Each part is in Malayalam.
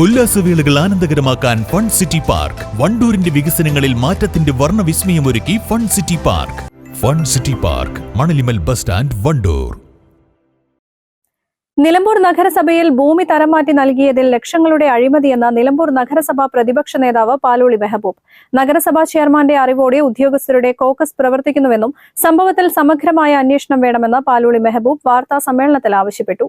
ഉല്ലാസവേളകൾ ആനന്ദകരമാക്കാൻ ഫൺ സിറ്റി പാർക്ക്. വണ്ടൂരിന്റെ വികസനങ്ങളിൽ മാറ്റത്തിന്റെ വർണവിസ്മയമൊരുക്കി fun city park. Fun city park Manalimal bus stand Wandoor. Nilambur നഗരസഭയിൽ ഭൂമി തരം മാറ്റി നൽകിയതിൽ ലക്ഷങ്ങളുടെ അഴിമതിയെന്ന് നിലമ്പൂർ നഗരസഭാ പ്രതിപക്ഷ നേതാവ് പാലോളി മെഹബൂബ്. നഗരസഭാ ചെയർമാന്റെ അറിവോടെ ഉദ്യോഗസ്ഥരുടെ കോക്കസ് പ്രവർത്തിക്കുന്നുവെന്നും സംഭവത്തിൽ സമഗ്രമായ അന്വേഷണം വേണമെന്ന് പാലോളി മെഹബൂബ് വാർത്താ സമ്മേളനത്തിൽ ആവശ്യപ്പെട്ടു.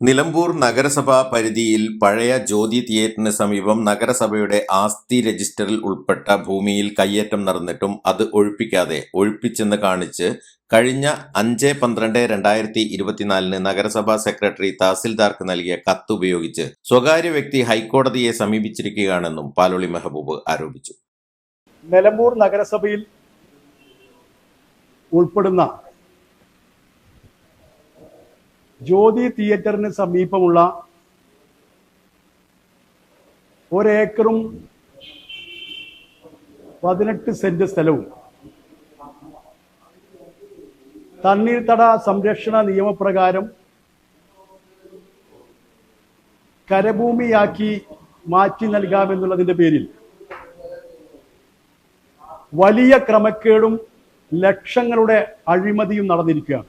നിലമ്പൂർ നഗരസഭാ പരിധിയിൽ പഴയ ജ്യോതി തിയേറ്ററിന് സമീപം നഗരസഭയുടെ ആസ്തി രജിസ്റ്ററിൽ ഉൾപ്പെട്ട ഭൂമിയിൽ കയ്യേറ്റം നടന്നിട്ടും അത് ഒഴിപ്പിക്കാതെ ഒഴിപ്പിച്ചെന്ന് കാണിച്ച് കഴിഞ്ഞ അഞ്ച് പന്ത്രണ്ട് രണ്ടായിരത്തി ഇരുപത്തിനാലിന് നഗരസഭാ സെക്രട്ടറി തഹസിൽദാർക്ക് നൽകിയ കത്ത് ഉപയോഗിച്ച് സ്വകാര്യ വ്യക്തി ഹൈക്കോടതിയെ സമീപിച്ചിരിക്കുകയാണെന്നും പാലോളി മെഹബൂബ് ആരോപിച്ചു. നിലമ്പൂർ നഗരസഭയിൽ ഉൾപ്പെടുന്ന ജ്യോതി തിയേറ്ററിന് സമീപമുള്ള ഒരേക്കറും പതിനെട്ട് സെന്റ് സ്ഥലവും തണ്ണീർത്തട സംരക്ഷണ നിയമപ്രകാരം കരഭൂമിയാക്കി മാറ്റി നൽകാമെന്നുള്ളതിന്റെ പേരിൽ വലിയ ക്രമക്കേടും ലക്ഷങ്ങളുടെ അഴിമതിയും നടന്നിരിക്കുകയാണ്.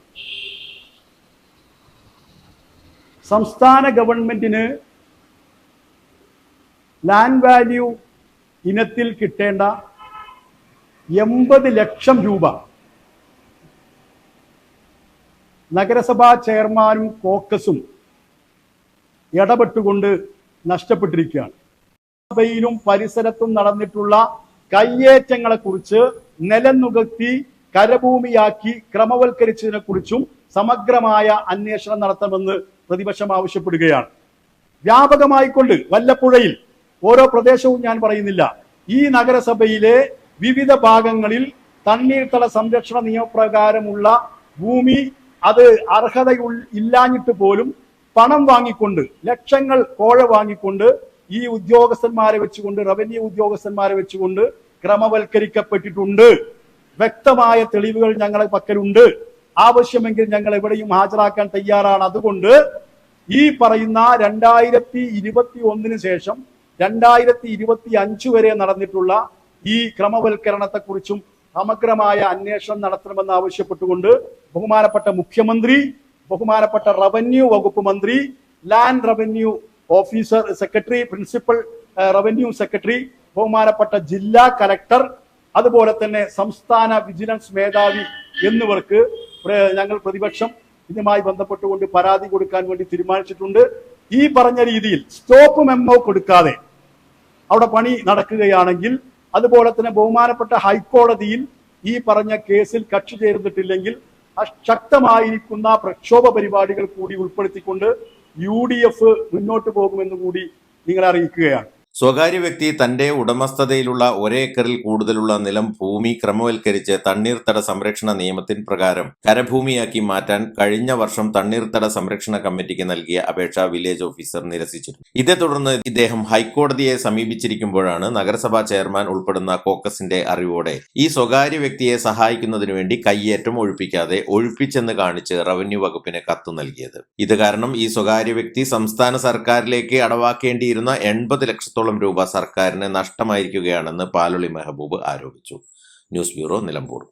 സംസ്ഥാന ഗവൺമെന്റിന് ലാൻഡ് വാല്യൂ ഇനത്തിൽ കിട്ടേണ്ട എൺപത് ലക്ഷം രൂപ നഗരസഭാ ചെയർമാനും കോക്കസും ഇടപെട്ടുകൊണ്ട് നഷ്ടപ്പെട്ടിരിക്കുകയാണ്. സഭയിലും പരിസരത്തും നടന്നിട്ടുള്ള കയ്യേറ്റങ്ങളെ കുറിച്ച് നിലനുകത്തി കരഭൂമിയാക്കി ക്രമവൽക്കരിച്ചതിനെ കുറിച്ചും സമഗ്രമായ അന്വേഷണം നടത്തണമെന്ന് പ്രതിപക്ഷം ആവശ്യപ്പെടുകയാണ്. വ്യാപകമായിക്കൊണ്ട് വല്ലപ്പുഴയിൽ ഓരോ പ്രദേശവും ഞാൻ പറയുന്നില്ല. ഈ നഗരസഭയിലെ വിവിധ ഭാഗങ്ങളിൽ തണ്ണീർത്തട സംരക്ഷണ നിയമപ്രകാരമുള്ള ഭൂമി അത് അർഹത ഇല്ലാഞ്ഞിട്ട് പോലും പണം വാങ്ങിക്കൊണ്ട് ലക്ഷങ്ങൾ കോഴ വാങ്ങിക്കൊണ്ട് ഈ ഉദ്യോഗസ്ഥന്മാരെ വെച്ചുകൊണ്ട് റവന്യൂ ഉദ്യോഗസ്ഥന്മാരെ വെച്ചുകൊണ്ട് ക്രമവൽക്കരിക്കപ്പെട്ടിട്ടുണ്ട്. വ്യക്തമായ തെളിവുകൾ ഞങ്ങളുടെ പക്കലുണ്ട്. ആവശ്യമെങ്കിൽ ഞങ്ങൾ എവിടെയും ഹാജരാക്കാൻ തയ്യാറാണ്. അതുകൊണ്ട് ഈ പറയുന്ന രണ്ടായിരത്തി ഇരുപത്തി ഒന്നിന് ശേഷം രണ്ടായിരത്തി ഇരുപത്തി അഞ്ച് വരെ നടന്നിട്ടുള്ള ഈ ക്രമവൽക്കരണത്തെക്കുറിച്ചും സമഗ്രമായ അന്വേഷണം നടത്തണമെന്ന് ആവശ്യപ്പെട്ടുകൊണ്ട് ബഹുമാനപ്പെട്ട മുഖ്യമന്ത്രി ബഹുമാനപ്പെട്ട റവന്യൂ വകുപ്പ് മന്ത്രി land revenue officer secretary principal revenue secretary ബഹുമാനപ്പെട്ട ജില്ലാ കലക്ടർ അതുപോലെ തന്നെ സംസ്ഥാന വിജിലൻസ് മേധാവി എന്നിവർക്ക് ഞങ്ങൾ പ്രതിപക്ഷം ഇതുമായി ബന്ധപ്പെട്ടുകൊണ്ട് പരാതി കൊടുക്കാൻ വേണ്ടി തീരുമാനിച്ചിട്ടുണ്ട്. ഈ പറഞ്ഞ രീതിയിൽ സ്റ്റോപ്പ് മെമ്മോ കൊടുക്കാതെ അവിടെ പണി നടക്കുകയാണെങ്കിൽ അതുപോലെ തന്നെ ബഹുമാനപ്പെട്ട ഹൈക്കോടതിയിൽ ഈ പറഞ്ഞ കേസിൽ കക്ഷി ചേർന്നിട്ടില്ലെങ്കിൽ ശക്തമായിരിക്കുന്ന പ്രക്ഷോഭ പരിപാടികൾ കൂടി ഉൾപ്പെടുത്തിക്കൊണ്ട് യു ഡി എഫ് മുന്നോട്ട് പോകുമെന്ന് കൂടി നിങ്ങളെ അറിയിക്കുകയാണ്. സ്വകാര്യ വ്യക്തി തന്റെ ഉടമസ്ഥതയിലുള്ള ഒരേക്കറിൽ കൂടുതലുള്ള നിലം ഭൂമി ക്രമവൽക്കരിച്ച് തണ്ണീർത്തട സംരക്ഷണ നിയമത്തിൻ പ്രകാരം കരഭൂമിയാക്കി മാറ്റാൻ കഴിഞ്ഞ വർഷം തണ്ണീർത്തട സംരക്ഷണ കമ്മിറ്റിക്ക് നൽകിയ അപേക്ഷ വില്ലേജ് ഓഫീസർ നിരസിച്ചിരുന്നു. ഇതേ തുടർന്ന് ഇദ്ദേഹം ഹൈക്കോടതിയെ സമീപിച്ചിരിക്കുമ്പോഴാണ് നഗരസഭാ ചെയർമാൻ ഉൾപ്പെടുന്ന കോക്കസിന്റെ അറിവോടെ ഈ സ്വകാര്യ വ്യക്തിയെ സഹായിക്കുന്നതിനു വേണ്ടി കയ്യേറ്റം ഒഴിപ്പിക്കാതെ ഒഴിപ്പിച്ചെന്ന് കാണിച്ച് റവന്യൂ വകുപ്പിന് കത്ത് നൽകിയത്. ഇത് കാരണം ഈ സ്വകാര്യ വ്യക്തി സംസ്ഥാന സർക്കാരിലേക്ക് അടവാക്കേണ്ടിയിരുന്ന എൺപത് ലക്ഷത്തോളം ലക്ഷത്തോളം രൂപ സർക്കാരിന് നഷ്ടമായിരിക്കുകയാണെന്ന് പാലൊളി മെഹബൂബ് ആരോപിച്ചു. News bureau Nilambur.